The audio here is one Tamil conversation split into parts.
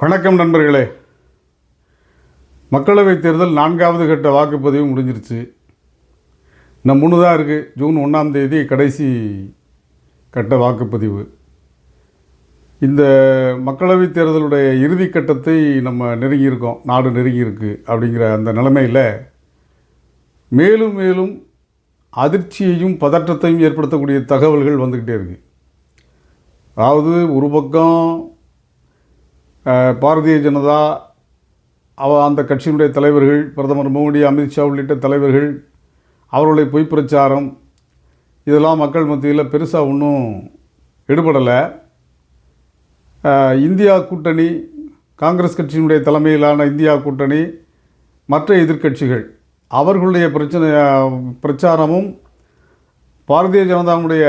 வணக்கம் நண்பர்களே. மக்களவைத் தேர்தல் நான்காவது கட்ட வாக்குப்பதிவு முடிஞ்சிருச்சு. இன்னும் மூணு தான் இருக்குது ஜூன் ஒன்றாம் தேதி கடைசி கட்ட வாக்குப்பதிவு. இந்த மக்களவைத் தேர்தலுடைய இறுதி கட்டத்தை நம்ம நெருங்கியிருக்கோம். நாடு நெருங்கியிருக்கு அப்படிங்கிற அந்த நிலைமையில் மேலும் மேலும் அதிர்ச்சியையும் பதற்றத்தையும் ஏற்படுத்தக்கூடிய தகவல்கள் வந்துக்கிட்டே இருக்குது அதாவது ஒரு பக்கம் பாரதிய ஜனதா அவ அந்த கட்சியினுடைய தலைவர்கள் பிரதமர் மோடி அமித்ஷா உள்ளிட்ட தலைவர்கள் அவர்களுடைய பொய் பிரச்சாரம் இதெல்லாம் மக்கள் மத்தியில் பெருசாக ஒன்றும் எடுபடலை. இந்தியா கூட்டணி காங்கிரஸ் கட்சியினுடைய தலைமையிலான இந்தியா கூட்டணி மற்ற எதிர்க்கட்சிகள் அவர்களுடைய பிரச்சனை பிரச்சாரமும் பாரதிய ஜனதாவுடைய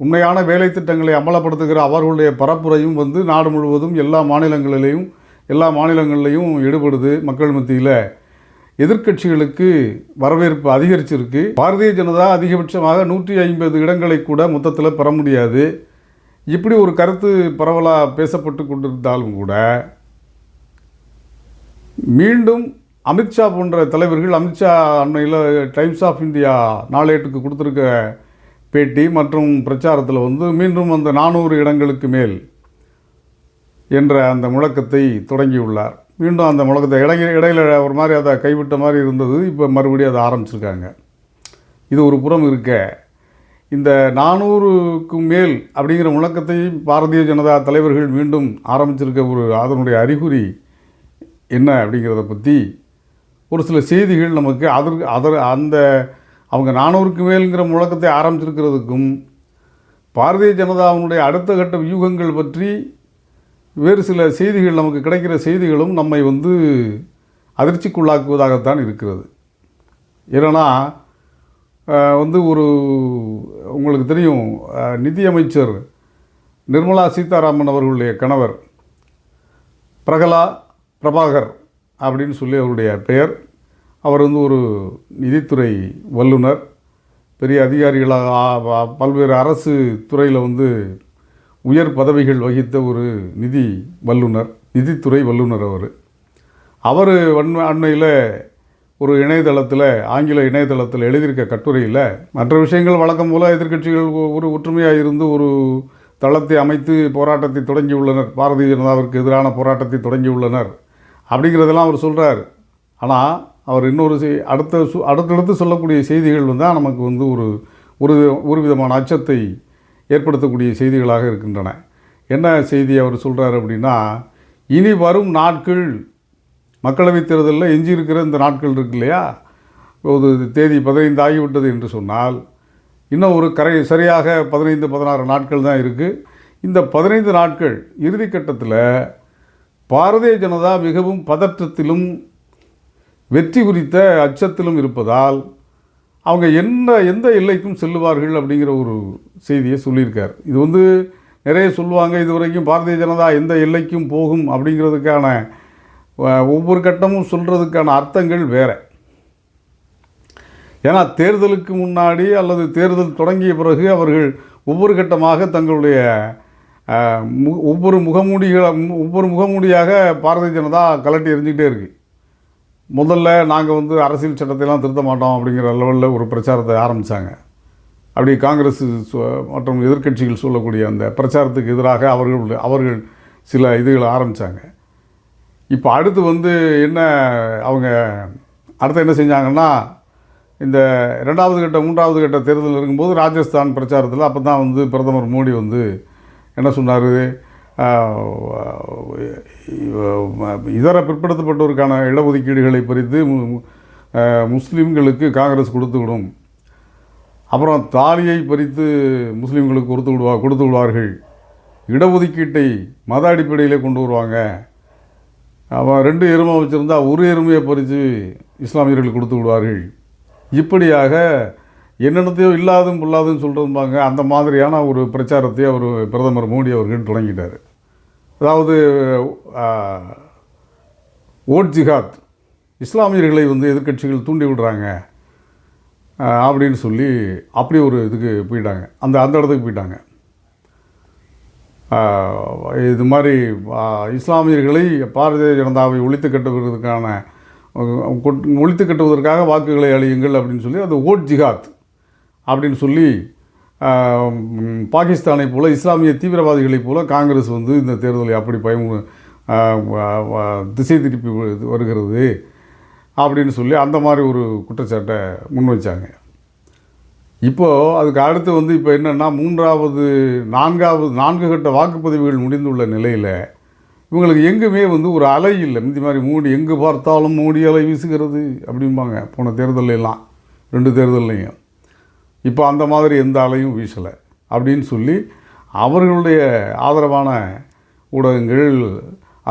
உண்மையான வேலை திட்டங்களை அமலப்படுத்துகிற அவர்களுடைய பரப்புரையும் வந்து நாடு முழுவதும் எல்லா மாநிலங்களிலேயும் எல்லா மாநிலங்களிலையும் ஈடுபடுது மக்கள் மத்தியில். எதிர்க்கட்சிகளுக்கு வரவேற்பு அதிகரிச்சிருக்கு. பாரதிய ஜனதா அதிகபட்சமாக நூற்றி ஐம்பது இடங்களை கூட மொத்தத்தில் பெற முடியாது. இப்படி ஒரு கருத்து பரவலாக பேசப்பட்டு கொண்டிருந்தாலும் கூட மீண்டும் அமித்ஷா போன்ற தலைவர்கள் அமித்ஷா அண்மையில் டைம்ஸ் ஆஃப் இந்தியா நாளேட்டுக்கு கொடுத்துருக்க பேட்டி மற்றும் பிரச்சாரத்தில் வந்து மீண்டும் அந்த நானூறு இடங்களுக்கு மேல் என்ற அந்த முழக்கத்தை தொடங்கியுள்ளார். மீண்டும் அந்த முழக்கத்தை இடையில இடையில ஒரு மாதிரி அதை கைவிட்ட மாதிரி இருந்தது. இப்போ மறுபடியும் அதை ஆரம்பிச்சிருக்காங்க. இது ஒரு புறம் இருக்க. இந்த நானூறுக்கும் மேல் அப்படிங்கிற முழக்கத்தை பாரதிய ஜனதா தலைவர்கள் மீண்டும் ஆரம்பிச்சிருக்க ஒரு அதனுடைய அறிகுறி என்ன அப்படிங்கிறத பற்றி ஒரு சில செய்திகள் நமக்கு அதற்கு அதர் அந்த அவங்க நானூறுக்கு மேலுங்கிற முழக்கத்தை ஆரம்பிச்சிருக்கிறதுக்கும் பாரதிய ஜனதாவினுடைய அடுத்த கட்ட வியூகங்கள் பற்றி வேறு சில செய்திகள் நமக்கு கிடைக்கிற செய்திகளும் நம்மை வந்து அதிர்ச்சிக்குள்ளாக்குவதாகத்தான் இருக்கிறது. ஏன்னா வந்து ஒரு உங்களுக்கு தெரியும் நிதியமைச்சர் நிர்மலா சீதாராமன் அவர்களுடைய கணவர் பிரகலா பிரபாகர் அப்படின்னு சொல்லி அவருடைய பெயர். அவர் வந்து ஒரு நிதித்துறை வல்லுனர் பெரிய அதிகாரிகளாக பல்வேறு அரசு துறையில் வந்து உயர் பதவிகள் வகித்த ஒரு நிதி வல்லுனர் நிதித்துறை வல்லுனர் அவர். அவர் வன்ம அண்மையில் ஒரு இணையதளத்தில் ஆங்கில இணையதளத்தில் எழுதியிருக்க கட்டுரையில் மற்ற விஷயங்கள் வழக்கம் போல் எதிர்க்கட்சிகள் ஒரு ஒற்றுமையாக இருந்து ஒரு தளத்தை அமைத்து போராட்டத்தை தொடங்கியுள்ளனர். பாரதிய ஜனதாவிற்கு எதிரான போராட்டத்தை தொடங்கியுள்ளனர். அப்படிங்கிறதெல்லாம் அவர் சொல்கிறார் ஆனால் அவர் இன்னொரு செய் அடுத்த சு அடுத்தடுத்து சொல்லக்கூடிய செய்திகள் வந்து நமக்கு வந்து ஒரு ஒரு ஒரு விதமான அச்சத்தை ஏற்படுத்தக்கூடிய செய்திகளாக இருக்கின்றன. என்ன செய்தி அவர் சொல்கிறார் அப்படின்னா இனி வரும் நாட்கள் மக்களவைத் தேர்தலில் எஞ்சியிருக்கிற இந்த நாட்கள் இருக்கு இல்லையா? ஒரு தேதி பதினைந்து ஆகிவிட்டது என்று சொன்னால் இன்னும் ஒரு கரை சரியாக பதினைந்து பதினாறு நாட்கள் தான் இருக்குது இந்த பதினைந்து நாட்கள் இறுதிக்கட்டத்தில் பாரதிய ஜனதா மிகவும் பதற்றத்திலும் வெற்றி குறித்த அச்சத்திலும் இருப்பதால் அவங்க என்ன எந்த எல்லைக்கும் செல்லுவார்கள் அப்படிங்கிற ஒரு செய்தியை சொல்லியிருக்கார். இது வந்து நிறைய சொல்லுவாங்க இது வரைக்கும் பாரதிய ஜனதா எந்த எல்லைக்கும் போகும் அப்படிங்கிறதுக்கான ஒவ்வொரு கட்டமும் சொல்கிறதுக்கான அர்த்தங்கள் வேறு. ஏன்னா தேர்தலுக்கு முன்னாடி அல்லது தேர்தல் தொடங்கிய பிறகு அவர்கள் ஒவ்வொரு கட்டமாக தங்களுடைய மு- ஒவ்வொரு முகமூடிகளை ஒவ்வொரு முகமூடியாக பாரதிய ஜனதா கலட்டி எறிஞ்சிக்கிட்டே இருக்குது முதல்ல நாங்கள் வந்து அரசியல் சட்டத்தையெல்லாம் திருத்த மாட்டோம் அப்படிங்கிற லெவலில் ஒரு பிரச்சாரத்தை ஆரம்பித்தாங்க அப்படி காங்கிரஸ் மற்றும் எதிர்க்கட்சிகள் சொல்லக்கூடிய அந்த பிரச்சாரத்துக்கு எதிராக அவர்கள் அவர்கள் சில இதுகளை ஆரம்பித்தாங்க இப்போ அடுத்து வந்து என்ன அவங்க அடுத்து என்ன செஞ்சாங்கன்னா இந்த ரெண்டாவது கட்ட மூன்றாவது கட்ட தேர்தல் இருக்கும்போது ராஜஸ்தான் பிரச்சாரத்தில் அப்போ தான் வந்து பிரதமர் மோடி வந்து என்ன சொன்னார்? இதர பிற்படுத்தப்பட்டோருக்கான இடஒதுக்கீடுகளை பறித்து மு- முஸ்லீம்களுக்கு காங்கிரஸ் கொடுத்து விடும் அப்புறம் தாலியை பறித்து முஸ்லீம்களுக்கு கொடுத்து விடுவா கொடுத்து விடுவார்கள். இடஒதுக்கீட்டை மத அடிப்படையிலே கொண்டு வருவாங்க. அவன் ரெண்டு எருமை வச்சுருந்தா ஒரு எருமையை பறித்து இஸ்லாமியர்களுக்கு கொடுத்து விடுவார்கள். இப்படியாக என்னென்னத்தையோ இல்லாதும் பொல்லாதுன்னு சொல்கிறதும்பாங்க அந்த மாதிரியான ஒரு பிரச்சாரத்தை அவர் பிரதமர் மோடி அவர்கள் தொடங்கிட்டார். அதாவது ஓட் ஜிஹாத். இஸ்லாமியர்களை வந்து எதிர்க்கட்சிகள் தூண்டி விடுறாங்க அப்படின்னு சொல்லி அப்படி ஒரு இதுக்கு போயிட்டாங்க. அந்த அந்த இடத்துக்கு போயிட்டாங்க. இது மாதிரி இஸ்லாமியர்களை பாரதிய ஜனதாவை ஒழித்து கட்டுவதற்கான கொட்- ஒழித்து கட்டுவதற்காக வாக்குகளை அழியுங்கள் அப்படின்னு சொல்லி அது ஓட் ஜிஹாத் அப்படின்னு சொல்லி பாகிஸ்தானை போல் இஸ்லாமிய தீவிரவாதிகளைப் போல காங்கிரஸ் வந்து இந்த தேர்தலை அப்படி பயம் திசை திருப்பி வருகிறது அப்படின்னு சொல்லி அந்த மாதிரி ஒரு குற்றச்சாட்டை முன் வச்சாங்க இப்போது அதுக்கு அடுத்து வந்து இப்போ என்னென்னா மூன்றாவது நான்காவது நான்கு கட்ட வாக்குப்பதிவுகள் முடிந்துள்ள நிலையில் இவங்களுக்கு எங்குமே வந்து ஒரு அலை இல்லை. இந்த மாதிரி மூடி எங்கு பார்த்தாலும் மூடி அலை வீசுகிறது அப்படிம்பாங்க. போன தேர்தலெல்லாம் ரெண்டு தேர்தல்லையும். இப்போ அந்த மாதிரி எந்த அலையும் வீசலை அப்படின்னு சொல்லி அவர்களுடைய ஆதரவான ஊடகங்கள்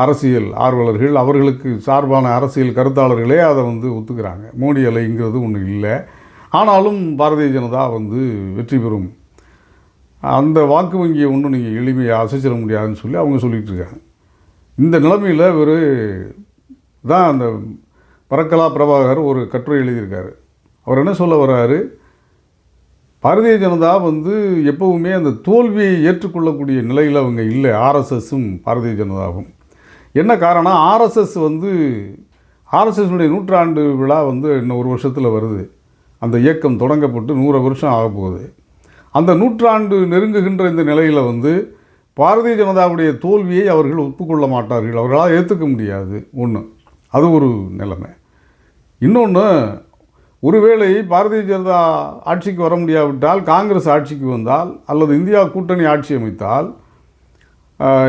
அரசியல் ஆர்வலர்கள் அவர்களுக்கு சார்பான அரசியல் கருத்தாளர்களே அதை வந்து ஒத்துக்கிறாங்க. மோடி அலைங்கிறது ஒன்று இல்லை. ஆனாலும் பாரதிய ஜனதா வந்து வெற்றி பெறும். அந்த வாக்கு வங்கியை ஒன்றும் நீங்கள் எளிமையாக அசைச்சிட முடியாதுன்னு சொல்லி அவங்க சொல்லிகிட்டு இருக்காங்க. இந்த நிலைமையில் ஒரு தான் அந்த பரக்கலா பிரபாகர் ஒரு கட்டுரை எழுதியிருக்காரு. அவர் என்ன சொல்ல வர்றாரு? பாரதிய ஜனதா வந்து எப்பவுமே அந்த தோல்வியை ஏற்றுக்கொள்ளக்கூடிய நிலையில் அவங்க இல்லை ஆர்எஸ்எஸும் பாரதிய ஜனதாவும். என்ன காரணம் ஆர்எஸ்எஸ் வந்து ஆர்எஸ்எஸ்னுடைய நூற்றாண்டு விழா வந்து இன்னும் ஒரு வருஷத்தில் வருது. அந்த இயக்கம் தொடங்கப்பட்டு நூறு வருஷம் ஆகப்போகுது அந்த நூற்றாண்டு நெருங்குகின்ற இந்த நிலையில் வந்து பாரதிய ஜனதாவுடைய தோல்வியை அவர்கள் ஒப்புக்கொள்ள மாட்டார்கள். அவர்களால் ஏற்றுக்க முடியாது. ஒன்று அது ஒரு நிலைமை. இன்னொன்று ஒருவேளை பாரதிய ஜனதா ஆட்சிக்கு வர முடியாவிட்டால் காங்கிரஸ் ஆட்சிக்கு வந்தால் அல்லது இந்தியா கூட்டணி ஆட்சி அமைத்தால்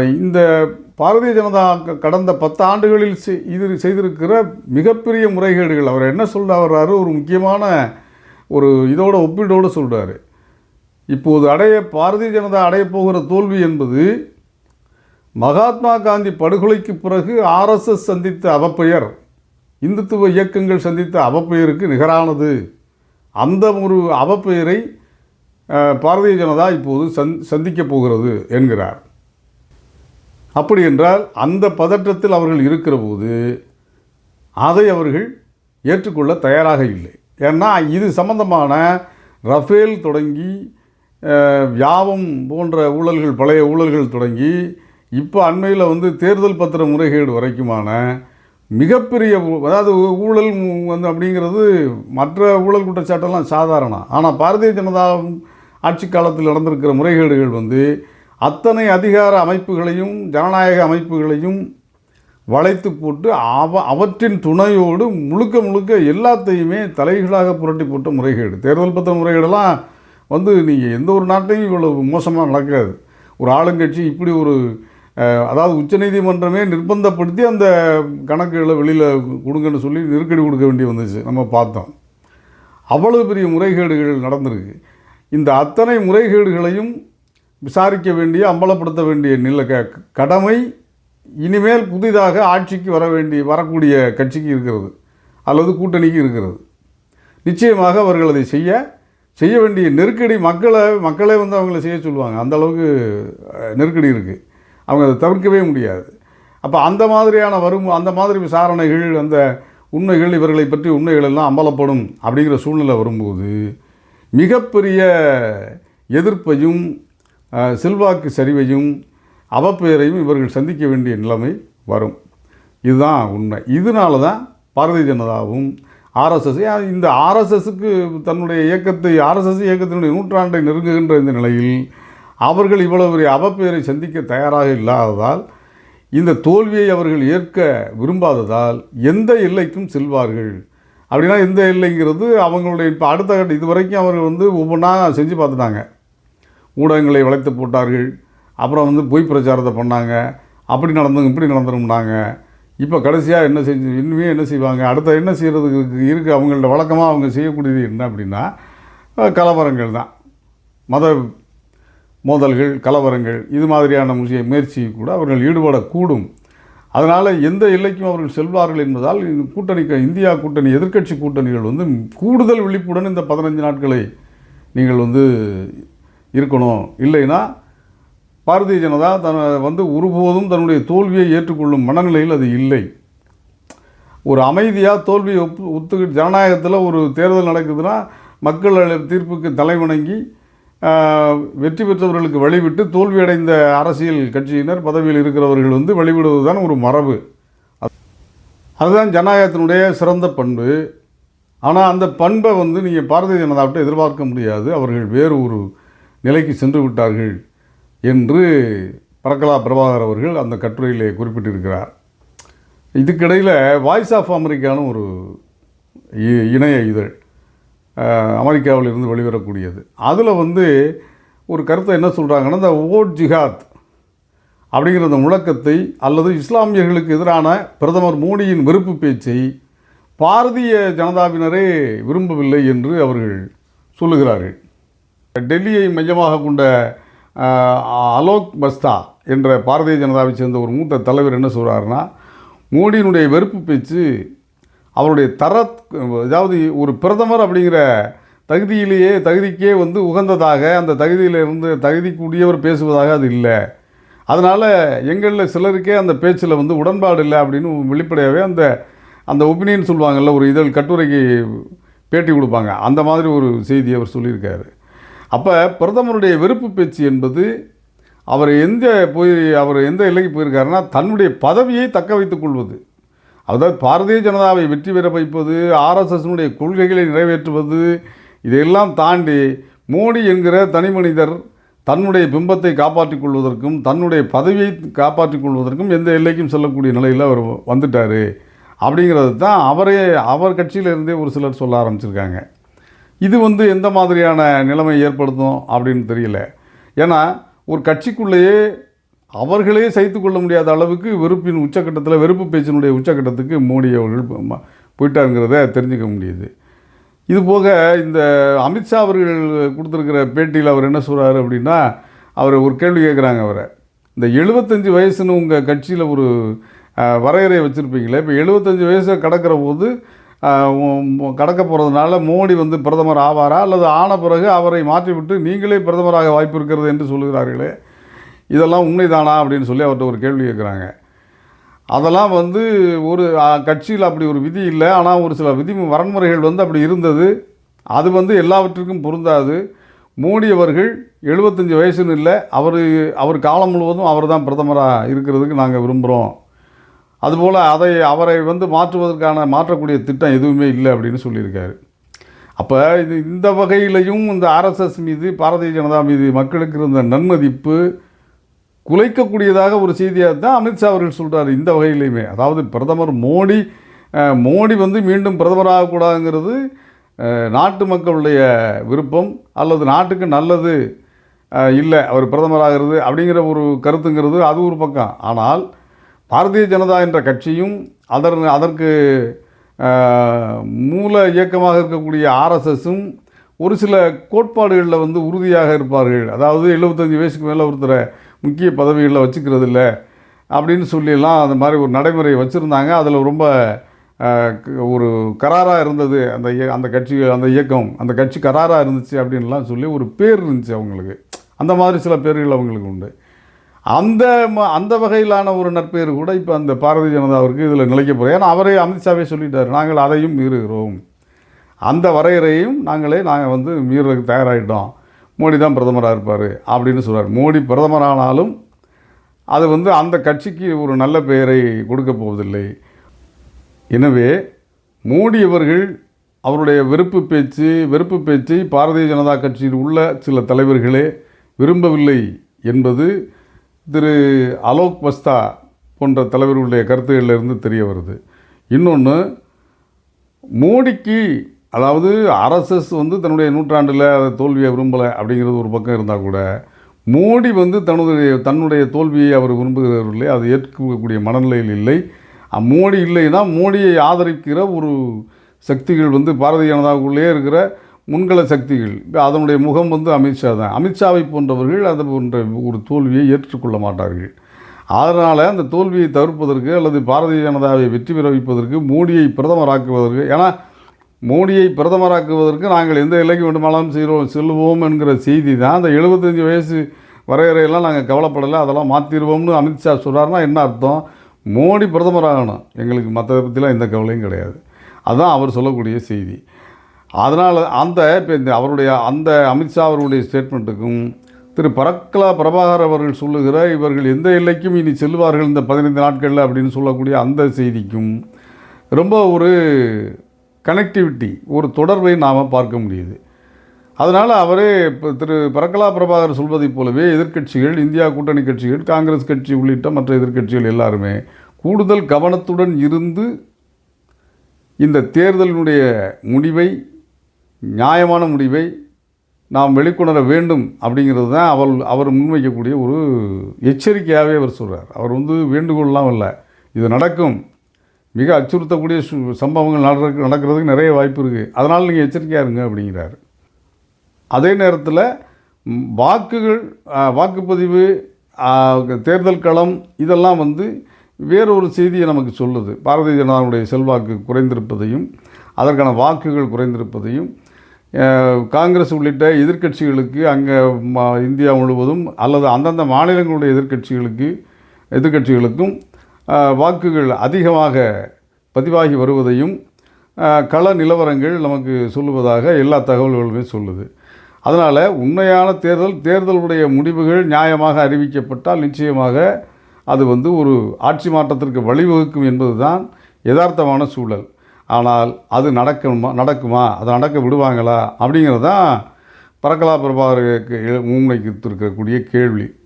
இந்த பாரதிய ஜனதா க- கடந்த பத்து ஆண்டுகளில் செய்- இது செய்திருக்கிற மிகப்பெரிய முறைகேடுகள். அவர் என்ன சொல்ல வர்றாரு? ஒரு முக்கியமான ஒரு இதோட ஒப்பீடோடு சொல்கிறாரு இப்போது அடைய பாரதிய ஜனதா அடையப்போகிற தோல்வி என்பது மகாத்மா காந்தி படுகொலைக்கு பிறகு ஆர்எஸ்எஸ் சந்தித்த அவப்பெயர். இந்துத்துவ இயக்கங்கள் சந்தித்த அவப்பெயருக்கு நிகரானது. அந்த ஒரு அவப்பெயரை பாரதிய ஜனதா இப்போது சந் சந்திக்கப் போகிறது என்கிறார். அப்படி என்றால் அந்த பதற்றத்தில் அவர்கள் இருக்கிற போது அதை அவர்கள் ஏற்றுக்கொள்ள தயாராக இல்லை. ஏன்னா இது சம்பந்தமான ரஃபேல் தொடங்கி அஹ், வியாபம் போன்ற ஊழல்கள் பழைய ஊழல்கள் தொடங்கி இப்போ அண்மையில் வந்து தேர்தல் பத்திர முறைகேடு வரைக்குமான மிகப்பெரிய ஊ- அதாவது ஊழல் வந்து அப்படிங்கிறது மற்ற ஊழல் குற்றச்சாட்டெல்லாம் சாதாரணம் ஆனால் பாரதிய ஜனதா ஆட்சி காலத்தில் நடந்திருக்கிற முறைகேடுகள் வந்து அத்தனை அதிகார அமைப்புகளையும் ஜனநாயக அமைப்புகளையும் வளைத்து போட்டு அவ அவற்றின் துணையோடு முழுக்க முழுக்க எல்லாத்தையுமே தலைகீழாக புரட்டி போட்ட முறைகேடு. தேர்தல் பத்திர முறைகேடெல்லாம் வந்து நீங்கள் எந்த ஒரு நாட்டையும் இவ்வளோ மோசமாக நடக்காது. ஒரு ஆளுங்கட்சி இப்படி ஒரு அதாவது உச்சநீதிமன்றமே நிர்பந்தப்படுத்தி அந்த கணக்குகளை வெளியில் கொடுங்கன்னு சொல்லி நெருக்கடி கொடுக்க வேண்டி வந்துச்சு. நம்ம பார்த்தோம். அவ்வளவு பெரிய முறைகேடுகள் நடந்திருக்கு. இந்த அத்தனை முறைகேடுகளையும் விசாரிக்க வேண்டிய அம்பலப்படுத்த வேண்டிய நில க கடமை இனிமேல் புதிதாக ஆட்சிக்கு வர வேண்டிய வரக்கூடிய கட்சிக்கு இருக்கிறது. அல்லது கூட்டணிக்கு இருக்கிறது. நிச்சயமாக அவர்கள் அதை செய்ய செய்ய வேண்டிய நெருக்கடி மக்களை மக்களே வந்து அவங்கள செய்ய சொல்லுவாங்க. அந்த அளவுக்கு நெருக்கடி இருக்குது அவங்க அதை தவிர்க்கவே முடியாது. அப்போ அந்த மாதிரியான வரும் அந்த மாதிரி விசாரணைகள் அந்த உண்மைகள் இவர்களை பற்றி உண்மைகள் எல்லாம் அம்பலப்படும் அப்படிங்கிற சூழ்நிலை வரும்போது மிகப்பெரிய எதிர்ப்பையும் செல்வாக்கு சரிவையும் அவப்பெயரையும் இவர்கள் சந்திக்க வேண்டிய நிலைமை வரும். இதுதான் உண்மை. இதனால தான் பாரதிய ஜனதாவும் ஆர்எஸ்எஸ் இந்த ஆர்எஸ்எஸ்க்கு தன்னுடைய இயக்கத்தை ஆர்எஸ்எஸ் இயக்கத்தினுடைய நூற்றாண்டை நெருங்குகின்ற இந்த நிலையில் அவர்கள் இவ்வளவு பெரிய அவப்பெயரை சந்திக்க தயாராக இல்லாததால் இந்த தோல்வியை அவர்கள் ஏற்க விரும்பாததால் எந்த எல்லைக்கும் செல்வார்கள்? அப்படின்னா எந்த எல்லைங்கிறது அவங்களுடைய இப்போ அடுத்த கட்ட இது வரைக்கும் அவர்கள் வந்து ஒவ்வொன்றா செஞ்சு பார்த்துட்டாங்க. ஊடகங்களை வளைத்து போட்டார்கள் அப்புறம் வந்து பொய் பிரச்சாரத்தை பண்ணாங்க அப்படி நடந்துங்க இப்படி நடந்துருந்தாங்க இப்போ கடைசியாக என்ன செஞ்சு இன்னுமே என்ன செய்வாங்க? அடுத்த என்ன செய்கிறதுக்கு இருக்குது அவங்கள்ட்ட வழக்கமாக அவங்க செய்யக்கூடியது என்ன அப்படின்னா கலவரங்கள் தான். மத மோதல்கள் கலவரங்கள் இது மாதிரியான முயற்சி முயற்சியும் கூட அவர்கள் ஈடுபடக்கூடும். அதனால் எந்த எல்லைக்கும் அவர்கள் செல்வார்கள் என்பதால் இந்த கூட்டணி இந்தியா கூட்டணி எதிர்க்கட்சி கூட்டணிகள் வந்து கூடுதல் விழிப்புடன் இந்த பதினஞ்சு நாட்களை நீங்கள் வந்து இருக்கணும். இல்லைன்னா பாரதிய ஜனதா தன் வந்து ஒருபோதும் தன்னுடைய தோல்வியை ஏற்றுக்கொள்ளும் மனநிலையில் அது இல்லை. ஒரு அமைதியாக தோல்வியை ஒப்பு ஒத்துக்கிட்டு ஜனநாயகத்தில் ஒரு தேர்தல் நடக்குதுன்னா மக்கள் தீர்ப்புக்கு தலைவணங்கி வெற்றி பெற்றவர்களுக்கு வழிவிட்டு தோல்வியடைந்த அரசியல் கட்சியினர் பதவியில் இருக்கிறவர்கள் வந்து வழிவிடுவது தான் ஒரு மரபு. அதுதான் ஜனநாயகத்தினுடைய சிறந்த பண்பு. ஆனால் அந்த பண்பை வந்து நீங்கள் பாரதிய ஜனதாவிட்ட எதிர்பார்க்க முடியாது. அவர்கள் வேறு ஒரு நிலைக்கு சென்று விட்டார்கள் என்று பரக்கலா பிரபாகர் அவர்கள் அந்த கட்டுரையிலே குறிப்பிட்டிருக்கிறார். இதுக்கிடையில் வாய்ஸ் ஆஃப் அமெரிக்கான்னு ஒரு இ- இணைய இதழ். அமெரிக்காவிலிருந்து அமெரிக்காவில் இருந்து வெளிவரக்கூடியது. அதில் வந்து ஒரு கருத்தை என்ன சொல்கிறாங்கன்னா இந்த ஓட் ஜிஹாத் அப்படிங்கிற அந்த முழக்கத்தை அல்லது இஸ்லாமியர்களுக்கு எதிரான பிரதமர் மோடியின் வெறுப்பு பேச்சை பாரதிய ஜனதாவினரே விரும்பவில்லை என்று அவர்கள் சொல்லுகிறார்கள். டெல்லியை மையமாக கொண்ட அலோக் பஸ்தா என்ற பாரதிய ஜனதாவை சேர்ந்த ஒரு மூத்த தலைவர் என்ன சொல்கிறாருன்னா மோடியினுடைய வெறுப்பு பேச்சு அவருடைய தர அதாவது ஒரு பிரதமர் அப்படிங்கிற தகுதியிலேயே தகுதிக்கே வந்து உகந்ததாக அந்த தகுதியிலிருந்து தகுதிக்குரியவர் பேசுவதாக அது இல்லை. அதனால் எங்களில் சிலருக்கே அந்த பேச்சில் வந்து உடன்பாடு இல்லை அப்படின்னு வெளிப்படையாகவே அந்த அந்த ஒப்பீனியன் சொல்லுவாங்கல்ல ஒரு இதழ் கட்டுரைக்கு பேட்டி கொடுப்பாங்க. அந்த மாதிரி ஒரு செய்தி அவர் சொல்லியிருக்காரு. அப்போ பிரதமருடைய வெறுப்பு பேச்சு என்பது அவர் எந்த போய் அவர் எந்த எல்லைக்கு போயிருக்காருன்னா தன்னுடைய பதவியை தக்க வைத்துக் கொள்வது. அதாவது பாரதிய ஜனதாவை வெற்றி பெற வைப்பது ஆர்எஸ்எஸ்னுடைய கொள்கைகளை நிறைவேற்றுவது இதையெல்லாம் தாண்டி மோடி என்கிற தனி மனிதர் தன்னுடைய பிம்பத்தை காப்பாற்றிக் கொள்வதற்கும் தன்னுடைய பதவியை காப்பாற்றிக் கொள்வதற்கும் எந்த எல்லைக்கும் செல்லக்கூடிய நிலையில் அவர் வந்துட்டார். அப்படிங்கிறது தான் அவரே அவர் கட்சியிலிருந்தே ஒரு சிலர் சொல்ல ஆரம்பிச்சிருக்காங்க. இது வந்து எந்த மாதிரியான நிலைமை ஏற்படுத்தும் அப்படின்னு தெரியல. ஏன்னா ஒரு கட்சிக்குள்ளேயே அவர்களே சைத்து கொள்ள முடியாத அளவுக்கு வெறுப்பின் உச்சக்கட்டத்தில் வெறுப்பு பேச்சினுடைய உச்சக்கட்டத்துக்கு மோடி அவர்கள் ம- போயிட்டாருங்கிறத தெரிஞ்சுக்க முடியுது. இது போக இந்த அமித்ஷா அவர்கள் கொடுத்துருக்கிற பேட்டியில் அவர் என்ன சொல்கிறாரு அப்படின்னா அவர் ஒரு கேள்வி கேட்குறாங்க அவரை. இந்த எழுபத்தஞ்சு வயசுன்னு உங்கள் கட்சியில் ஒரு வரையறை வரையறையை வச்சுருப்பீங்களே இப்போ எழுபத்தஞ்சு வயசை கடக்கிற போது கடக்க போகிறதுனால மோடி வந்து பிரதமர் ஆவாரா அல்லது ஆன பிறகு அவரை மாற்றிவிட்டு நீங்களே பிரதமராக வாய்ப்பு இருக்கிறது என்று சொல்லுகிறார்களே. இதெல்லாம் உண்மைதானா அப்படின்னு சொல்லி அவர்கிட்ட ஒரு கேள்வி கேட்குறாங்க அதெல்லாம் வந்து ஒரு கட்சியில் அப்படி ஒரு விதி இல்லை. ஆனால் ஒரு சில விதி வரன்முறைகள் வந்து அப்படி இருந்தது. அது வந்து எல்லாவற்றிற்கும் பொருந்தாது. மோடி அவர்கள் எழுபத்தஞ்சி வயசுன்னு இல்லை. அவர் அவர் காலம் முழுவதும் அவர் தான் பிரதமராக இருக்கிறதுக்கு நாங்கள் விரும்புகிறோம் அதுபோல் அதை அவரை வந்து மாற்றுவதற்கான மாற்றக்கூடிய திட்டம் எதுவுமே இல்லை அப்படின்னு சொல்லியிருக்காரு. அப்போ இது இந்த வகையிலையும் இந்த ஆர்எஸ்எஸ் மீது பாரதிய ஜனதா மீது மக்களுக்கு இருந்த நன்மதிப்பு குலைக்கக்கூடியதாக ஒரு செய்தியாக தான் அமித்ஷா அவர்கள் சொல்கிறார் இந்த வகையிலையுமே. அதாவது பிரதமர் மோடி மோடி வந்து மீண்டும் பிரதமராகக்கூடாதுங்கிறது அஹ், நாட்டு மக்களுடைய விருப்பம் அல்லது நாட்டுக்கு நல்லது இல்லை அவர் பிரதமராகிறது அப்படிங்கிற ஒரு கருத்துங்கிறது அது ஒரு பக்கம். ஆனால் பாரதிய ஜனதா என்ற கட்சியும் அதர் அதற்கு மூல இயக்கமாக இருக்கக்கூடிய ஆர்எஸ்எஸும் ஒரு சில கோட்பாடுகளில் வந்து உறுதியாக இருப்பார்கள். அதாவது எழுபத்தஞ்சி வயசுக்கு மேலே ஒருத்தரை முக்கிய பதவிகளில் வச்சுக்கிறது இல்லை அப்படின்னு சொல்லிலாம் அந்த மாதிரி ஒரு நடைமுறை வச்சுருந்தாங்க. அதில் ரொம்ப ஒரு கராராக இருந்தது அந்த இய- அந்த கட்சி அந்த இயக்கம். அந்த கட்சி கராராக இருந்துச்சு அப்படின்லாம் சொல்லி ஒரு பேர் இருந்துச்சு அவங்களுக்கு. அந்த மாதிரி சில பேர்கள் அவங்களுக்கு உண்டு. அந்த ம- அந்த வகையிலான ஒரு நற்பெயர் கூட இப்போ அந்த பாரதிய ஜனதாவிற்கு இதில் நிலைக்க போகிறோம் ஏன்னா அவரே அமித்ஷாவே சொல்லிட்டார் நாங்கள் அதையும் மீறுகிறோம். அந்த வரையறையும் நாங்களே நாங்கள் வந்து மீறதுக்கு தயாராகிட்டோம் மோடி தான் பிரதமராக இருப்பார் அப்படின்னு சொல்கிறார் மோடி பிரதமரானாலும் அது வந்து அந்த கட்சிக்கு ஒரு நல்ல பெயரை கொடுக்க போவதில்லை. எனவே மோடி அவர்கள் அவருடைய வெறுப்பு பேச்சு வெறுப்பு பேச்சை பாரதிய ஜனதா கட்சியில் உள்ள சில தலைவர்களே விரும்பவில்லை என்பது திரு அலோக் பஸ்தா போன்ற தலைவர்களுடைய கருத்துகளிலிருந்து தெரிய வருது. இன்னொன்று மோடிக்கு அதாவது ஆர்எஸ்எஸ் வந்து தன்னுடைய நூற்றாண்டில் அதை தோல்வியை விரும்பலை அப்படிங்கிறது ஒரு பக்கம் இருந்தால் கூட மோடி வந்து தன்னுடைய தன்னுடைய தோல்வியை அவர் விரும்புகிறவர்களே அதை ஏற்கக்கூடிய மனநிலையில் இல்லை. மோடி இல்லைன்னா மோடியை ஆதரிக்கிற ஒரு சக்திகள் வந்து பாரதிய ஜனதாவுக்குள்ளேயே இருக்கிற முன்கள சக்திகள் அதனுடைய முகம் வந்து அமித்ஷா தான். அமித்ஷாவை போன்றவர்கள் அது போன்ற ஒரு தோல்வியை ஏற்றுக்கொள்ள மாட்டார்கள். அதனால் அந்த தோல்வியை தவிர்ப்பதற்கு அல்லது பாரதிய ஜனதாவை வெற்றி பெற வைப்பதற்கு மோடியை பிரதமராக்குவதற்கு ஏன்னா மோடியை பிரதமராக்குவதற்கு நாங்கள் எந்த எல்லைக்கு வேண்டுமானாலும் செய்கிறோம் செல்வோம் என்கிற செய்தி தான். அந்த எழுபத்தஞ்சு வயசு வரையறையெல்லாம் நாங்கள் கவலைப்படலை. அதெல்லாம் மாற்றிடுவோம்னு அமித்ஷா சொல்கிறாருன்னா என்ன அர்த்தம்? மோடி பிரதமராகணும். எங்களுக்கு மற்றதை பற்றிலாம் எந்த கவலையும் கிடையாது. அதுதான் அவர் சொல்லக்கூடிய செய்தி. அதனால் அந்த இப்போ இந்த அவருடைய அந்த அமித்ஷா அவருடைய ஸ்டேட்மெண்ட்டுக்கும் திரு பரக்கலா பிரபாகர் அவர்கள் சொல்லுகிற இவர்கள் எந்த எல்லைக்கும் இனி செல்வார்கள் இந்த பதினைந்து நாட்களில் அப்படின்னு சொல்லக்கூடிய அந்த செய்திக்கும் ரொம்ப ஒரு கனெக்டிவிட்டி ஒரு தொடர்பை நாம் பார்க்க முடியுது. அதனால் அவரே இப்போ திரு பரக்கலா பிரபாகர் சொல்வதைப் போலவே எதிர்க்கட்சிகள் இந்தியா கூட்டணி கட்சிகள் காங்கிரஸ் கட்சி உள்ளிட்ட மற்ற எதிர்க்கட்சிகள் எல்லாருமே கூடுதல் கவனத்துடன் இருந்து இந்த தேர்தலினுடைய முடிவை நியாயமான முடிவை நாம் வெளிக்கொணர வேண்டும் அப்படிங்கிறது தான் அவர் அவர் முன்வைக்கக்கூடிய ஒரு எச்சரிக்கையாகவே அவர் சொல்கிறார் அவர் வந்து வேண்டுகோள்லாம் இல்லை இது நடக்கும். மிக அச்சுறுத்தக்கூடிய சு- சம்பவங்கள் நடக்க நடக்கிறதுக்கு நிறைய வாய்ப்பு இருக்குது அதனால் நீங்கள் எச்சரிக்கையாக இருங்க அப்படிங்கிறாரு. அதே நேரத்தில் வாக்குகள் வாக்குப்பதிவு தேர்தல் களம் இதெல்லாம் வந்து வேறொரு செய்தியை நமக்கு சொல்லுது. பாரதிய ஜனதாவுடைய செல்வாக்கு குறைந்திருப்பதையும் அதற்கான வாக்குகள் குறைந்திருப்பதையும் காங்கிரஸ் உள்ளிட்ட எதிர்க்கட்சிகளுக்கு அங்கே இந்தியா முழுவதும் அல்லது அந்தந்த மாநிலங்களுடைய எதிர்க்கட்சிகளுக்கு எதிர்க்கட்சிகளுக்கும் வாக்குகள் அதிகமாக பதிவாகி வருவதையும் கள நிலவரங்கள் நமக்கு சொல்லுவதாக எல்லா தகவல்களுமே சொல்லுது. அதனால் உண்மையான தேர்தல் தேர்தலுடைய முடிவுகள் நியாயமாக அறிவிக்கப்பட்டால் நிச்சயமாக அது வந்து ஒரு ஆட்சி மாற்றத்திற்கு வழிவகுக்கும் என்பதுதான் யதார்த்தமான சூழல். ஆனால் அது நடக்குமா நடக்குமா அதை நடக்க விடுவாங்களா அப்படிங்கிறது தான் பரக்கலா பிரபாகருக்கு எழு- முன்வைத்திருக்கக்கூடிய கேள்வி.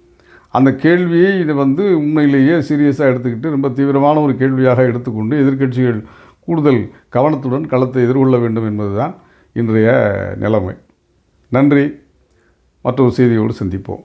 அந்த கேள்வியை இது வந்து உண்மையிலேயே சீரியஸாக எடுத்துக்கிட்டு ரொம்ப தீவிரமான ஒரு கேள்வியாக எடுத்துக்கொண்டு எதிர்க்கட்சிகள் கூடுதல் கவனத்துடன் களத்தை எதிர்கொள்ள வேண்டும் என்பதுதான் இன்றைய நிலைமை. நன்றி. மற்றொரு செய்தியோடு சந்திப்போம்.